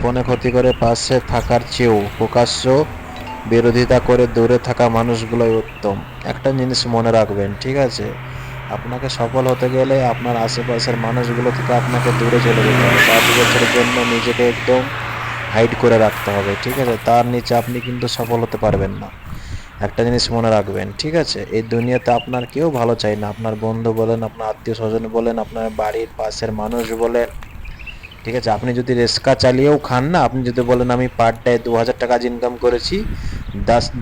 গোপনে ক্ষতি করে পাশে থাকার চেয়েও প্রকাশ্য বিরোধিতা করে দূরে থাকা মানুষগুলোই উত্তম। একটা জিনিস মনে রাখবেন, ঠিক আছে? আপনাকে সফল হতে গেলে আপনার আশেপাশের মানুষগুলো থেকে আপনাকে দূরে চলে যেতে হবে। পাঁচ বছরের জন্য নিজেকে একদম হাইড করে রাখতে হবে, ঠিক আছে? তার নিচে আপনি কিন্তু সফল হতে পারবেন না। একটা জিনিস মনে রাখবেন, ঠিক আছে? এই দুনিয়াতে আপনার কেউ ভালো চাই না। আপনার বন্ধু বলেন, আপনার আত্মীয় স্বজন বলেন, আপনার বাড়ির পাশের মানুষ বলেন ঠিক আছে? আপনি যদি রেস্কা চালিয়েও খান না, আপনি যদি বলেন আমি পার ডে দু হাজার টাকা ইনকাম করেছি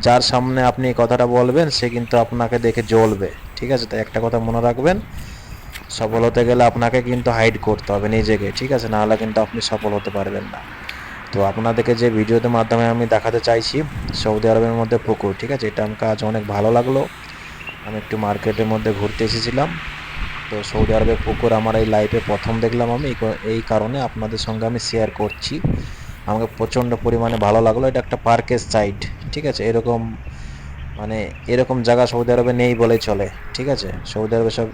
যার সামনে আপনি এই কথাটা বলবেন, সে কিন্তু আপনাকে দেখে জ্বলবে। ঠিক আছে? তাই একটা কথা মনে রাখবেন সফল হতে গেলে আপনাকে কিন্তু হাইড করতে হবে নিজেকে, ঠিক আছে? নাহলে কিন্তু আপনি সফল হতে পারবেন না। তো আপনাদেরকে যে ভিডিওতে মাধ্যমে আমি দেখাতে চাইছি, সৌদি আরবের মধ্যে পুকুর, ঠিক আছে? এটা আমার আজ অনেক ভালো লাগল। আমি একটু মার্কেটের মধ্যে ঘুরতে এসেছিলাম। তো সৌদি আরবের পুকুর আমার এই লাইফে প্রথম দেখলাম আমি। এই কারণে আপনাদের সঙ্গে আমি শেয়ার করছি। আমাকে প্রচণ্ড পরিমাণে ভালো লাগল। এটা একটা পার্কের সাইড ঠিক আছে? এরকম মানে এরকম জায়গা সৌদি আরবে নেই বলেই চলে, ঠিক আছে? সৌদি আরবে সব,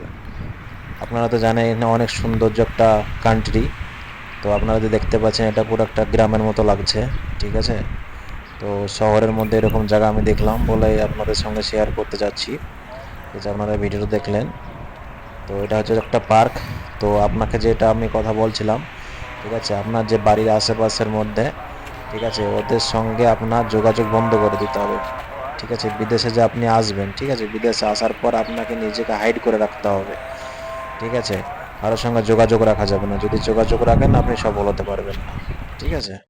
আপনারা তো জানেন অনেক সৌন্দর্য একটা কান্ট্রি তো আপনারা যে দেখতে পাচ্ছেন, এটা পুরো একটা গ্রামের মতো লাগছে, ঠিক আছে? তো শহরের মধ্যে এরকম জায়গা আমি দেখলাম বলে আপনাদের সঙ্গে শেয়ার করতে এই যে আপনারা ভিডিওটা দেখলেন। তো এটা হচ্ছে একটা পার্ক। তো আপনাকে যেটা আমি কথা বলছিলাম, ঠিক আছে, আপনার যে বাড়ির আশেপাশের মধ্যে, ঠিক আছে, ওদের সঙ্গে আপনার যোগাযোগ বন্ধ করে দিতে হবে। ঠিক আছে, বিদেশে যে আপনি আসবেন, ঠিক আছে, বিদেশে আসার পর আপনাকে নিজেকে হাইড করে রাখতে হবে। ঠিক আছে, কারোর সঙ্গে যোগাযোগ রাখা যাবে না। যদি যোগাযোগ রাখেন, আপনি সফল হতে পারবেন। না ঠিক আছে?